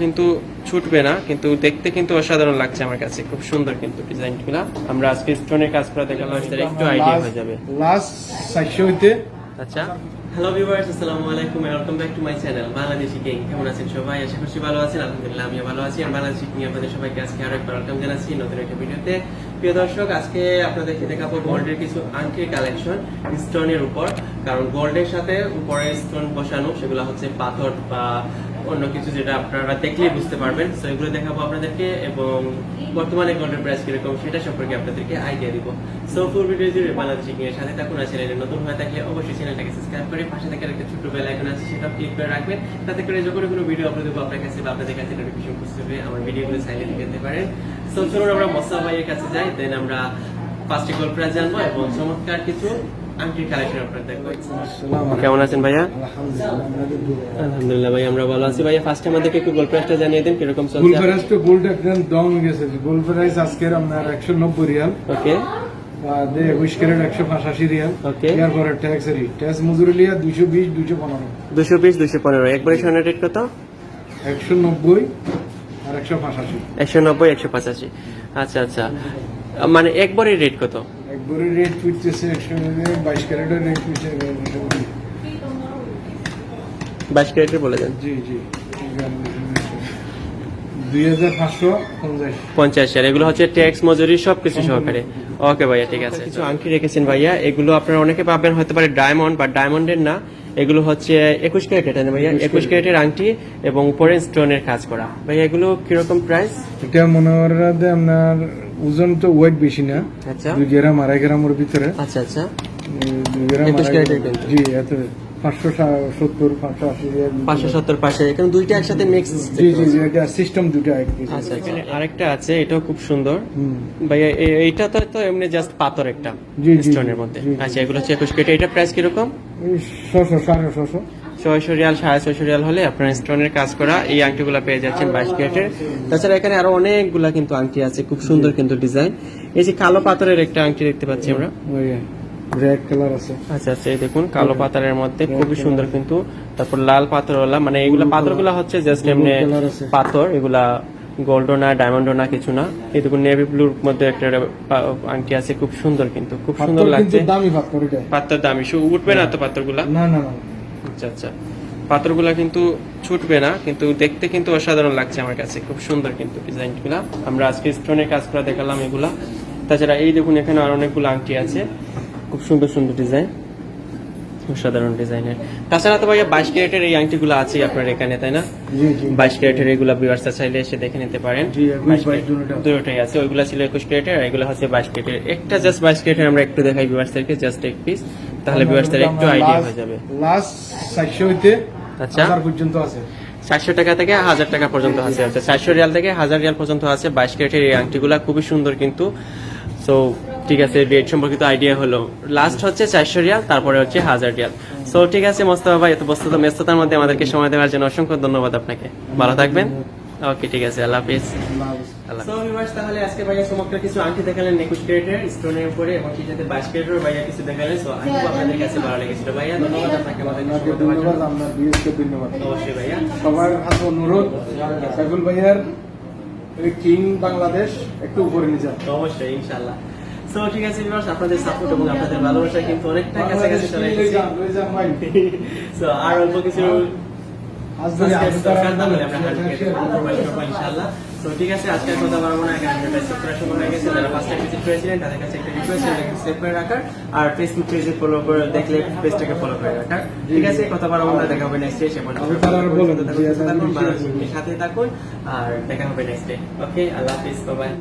কিন্তু ছুটবে না কিন্তু দেখতে কিন্তু অসাধারণ লাগছে আমার কাছে। খুব সুন্দর কিন্তু ডিজাইনগুলো। আমরা আজকে স্টোনের কাজ করা দেখালাম সেটা একটু আইডিয়া হয়ে যাবে। লাস্ট চারশো হইতে। আচ্ছা। হ্যালো ভিউয়ার্স আসসালামু আলাইকুম welcome back to my channel Bangladeshi king কেমন আছেন সবাই? আশা করছি ভালো আছেন আলহামদুলিল্লাহ আমিও ভালো আছি। আর বাংলাদেশি কিং আপনাদের সবাইকে আজকে আরও একবার ওয়েলকাম জানাচ্ছি নতুন একটা ভিডিওতে। প্রিয় দর্শক আজকে আপনাদেরকে দেখাবো গোল্ডের কিছু আংটির কালেকশন স্টোনের উপর। কারণ গোল্ডের সাথে উপরে স্টোন বসানো সেগুলো হচ্ছে পাথর বা অন্য কিছু যেটা আপনারা দেখলেই বুঝতে পারবেন। তো এগুলো দেখাবো আপনাদেরকে এবং বর্তমানে গোল্ডের প্রাইস কীরকম সেটা সম্পর্কে আপনাদেরকে আইডিয়া দিব। সো ফুল ভিডিও জুড়ে বাংলাদেশ চিকিং এর সাথে থাকুন আর চ্যানেলে নতুন হয়ে থাকলে অবশ্যই চ্যানেলটাকে সাবস্ক্রাইব করে পাশে থেকে একটা ছোট্ট বেল আইকন আছে সেটা ক্লিক করে রাখবেন। তাতে করে যখন কোনো ভিডিও আপলোড দেবো আপনার কাছে বা আপনাদের কাছে নোটিফিকেশন পৌঁছে যাবে আমার ভিডিওগুলো সাইলে পেতে পারেন। সো চলুন আমরা মসা ভাইয়ের কাছে যাই দেন আমরা গোল্ড প্রাইস জানব এবং চমৎকার কিছু কেমন আছেন ভাইয়া? আলহামদুলিল্লাহ ভাই আমরা ভালো আছি। ভাইয়া ফার্স্ট আমাদেরকে একটু প্রাইসটা জানিয়ে দেন কীরকম গোল প্রাইস তো গোল্ড একদম দম গেছে গোল প্রাইস আজকের আপনার একশো নব্বই রিয়াল। ওকে দে ক্যারেট রিয়াল. এরপরে ট্যাক্স রি ট্যাক্স মজুরি লিয়া দুইশো বিশ দুইশো পনেরো। দুশো বিশ দুশো পনেরো। একবারে সোনার রেট কত? একশো নব্বই আর একশো পঁচাশি। একশো নব্বই একশো পঁচাশি। আচ্ছা আচ্ছা। মানে একবারে রেট কত? একবারে রেট পিটতেছে একশো বাইশ ক্যারেটের রেট পিটছে বাইশ ক্যারেটের বলে দেন। জি জি। দুই হাজার পাঁচশো পঞ্চাশ। পঞ্চাশ আর এগুলো হচ্ছে ট্যাক্স মজুরি সব কিছু সহকারে। ওকে ভাইয়া ঠিক আছে। কিছু আংটি রেখেছেন ভাইয়া। এগুলো আপনারা অনেকে পাবেন হতে পারে ডায়মন্ড বা ডায়মন্ডের না। এগুলো হচ্ছে একুশ ক্যারেটের না ভাইয়া। একুশ ক্যারেটের আংটি এবং উপরে স্টোনের কাজ করা। ভাইয়া এগুলো কীরকম প্রাইস এটা মনে করেন যে আপনার ওজন তো ওয়েট বেশি না। আচ্ছা। দুই গ্রাম আড়াই গ্রামের ভিতরে। আচ্ছা আচ্ছা। দুই গ্রাম। জি এত। পাঁচশো সত্তর পাঁচশো আশি পাঁচশো সত্তর এখানে দুইটা একসাথে মিক্স জি জি জি এটা সিস্টেম দুটো আচ্ছা এখানে আরেকটা আছে এটাও খুব সুন্দর। হুম। ভাইয়া এইটা তো তো এমনি জাস্ট পাথর একটা জি, জি, স্টোনের মধ্যে। জি, জি। আচ্ছা এগুলো হচ্ছে একুশ কেটে। এটা প্রাইস কীরকম? ছশো সাড়ে ছশো। ছয়শো রিয়াল সাড়ে ছয়শো রিয়াল হলে আপনার স্টোনের কাজ করা এই আংটিগুলো পেয়ে যাচ্ছেন বাইশ ক্যারেটের। তাছাড়া এখানে আরও অনেকগুলা কিন্তু আংটি আছে খুব সুন্দর কিন্তু ডিজাইন। এই যে কালো পাথরের একটা আংটি দেখতে পাচ্ছি আমরা। ওই কালার আছে। আচ্ছা আচ্ছা এই দেখুন কালো পাথরের মধ্যে খুবই সুন্দর কিন্তু তারপর লাল পাথরওয়ালা মানে এগুলা পাথরগুলা হচ্ছে জাস্ট এমনি পাথর এগুলা গোল্ডও না ডায়মন্ডও না কিছু না। এই দেখুন নেভি ব্লুর মধ্যে একটা আংটি আছে খুব সুন্দর কিন্তু খুব সুন্দর লাগছে। দামি পাথর দামি উঠবে না তো পাথরগুলা? না না। আচ্ছা আচ্ছা। পাথরগুলা কিন্তু ছুটবে না কিন্তু দেখতে কিন্তু অসাধারণ লাগছে আমার কাছে। খুব সুন্দর কিন্তু ডিজাইনগুলা। আমরা আজকে স্টোনের কাজ করা দেখালাম এগুলা। তাছাড়া এই দেখুন এখানে আর অনেকগুলো আংটি আছে। খুব সুন্দর সুন্দর ডিজাইন। অসাধারণ ডিজাইনের। তাছাড়া তো ভাইয়া বাইশ ক্যারেটের এই আংটিগুলো আছে আপনার এখানে তাই না? বাইশ ক্যারেটের এগুলা ভিউয়ার্সটা চাইলে এসে দেখে নিতে পারেন। জি, একুশ, 22 বাইশ দুটোটা। দুটোটাই আছে। ওইগুলা ছিল একুশ ক্যারেটের আর এগুলো হচ্ছে বাইশ ক্যারেটের। একটা জাস্ট বাইশ ক্যারেটের আমরা একটু দেখাই ভিউয়ার্সদেরকে জাস্ট এক পিস তাহলে ভিউয়ার্সদের একটু আইডিয়া হয়ে যাবে। লাস্ট চারশো হইতে আচ্ছা। পর্যন্ত আছে। চারশো টাকা থেকে হাজার টাকা পর্যন্ত আছে। আচ্ছা চারশো রিয়াল থেকে হাজার রিয়াল পর্যন্ত আছে। বাইশ ক্যারেটের এই আংটিগুলা খুবই সুন্দর কিন্তু। সো ঠিক আছে রেট সম্পর্কিত আইডিয়া হলো। লাস্ট হচ্ছে চারশো রিয়াল তারপরে হচ্ছে হাজার রিয়াল। সো ঠিক আছে মোস্তফা ভাই এত বস্তুত ব্যস্ততার মধ্যে আমাদেরকে সময় দেওয়ার জন্য অসংখ্য ধন্যবাদ আপনাকে। ভালো থাকবেন। ওকে ঠিক আছে আল্লাহ হাফিজ। সো ভিউয়ার্স তাহলে আজকে ভাইয়া চমৎকার কিছু আংটি দেখালেন একুশ ক্যারেটের স্টোনের উপরে এবং সেই সাথে বাইশ ক্যারেটের ভাইয়া কিছু দেখালেন। সো আই হোপ আপনাদের কাছে ভালো লেগেছিল ভাইয়া। ধন্যবাদ আপনাকে আমাদের ধন্যবাদ আপনার বিএসকে ধন্যবাদ। অবশ্যই ভাইয়া। সবার হাতে অনুরোধ সাইফুল ভাইয়ার কিং বাংলাদেশ একটু উপরে নিয়ে যান। তো অবশ্যই ইনশাআল্লাহ। সো ঠিক আছে ভিউয়ার্স আপনাদের সাপোর্ট এবং আপনাদের ভালোবাসা কিন্তু অনেকটা কাছাকাছি চলে এসেছে। সো আর অল্প কিছু তো ঠিক আছে আজকের কথা বাড়াবো না এখানে মেসেজ হয়ে গেছে। যারা ফার্স্ট টাইম ভিজিট করেছিলেন তাদের কাছে একটা রিকোয়েস্ট সেটাকে সেভ করে রাখার। আর ফেসবুক পেজে ফলো করে দেখলে পেজটাকে ফলো করে রাখার। ঠিক আছে কথা বাড়াবো না দেখা হবে নেক্সট ডে সাথে থাকুন আর দেখা হবে নেক্সট ডে ওকে আল্লাহ হাফিজ বাই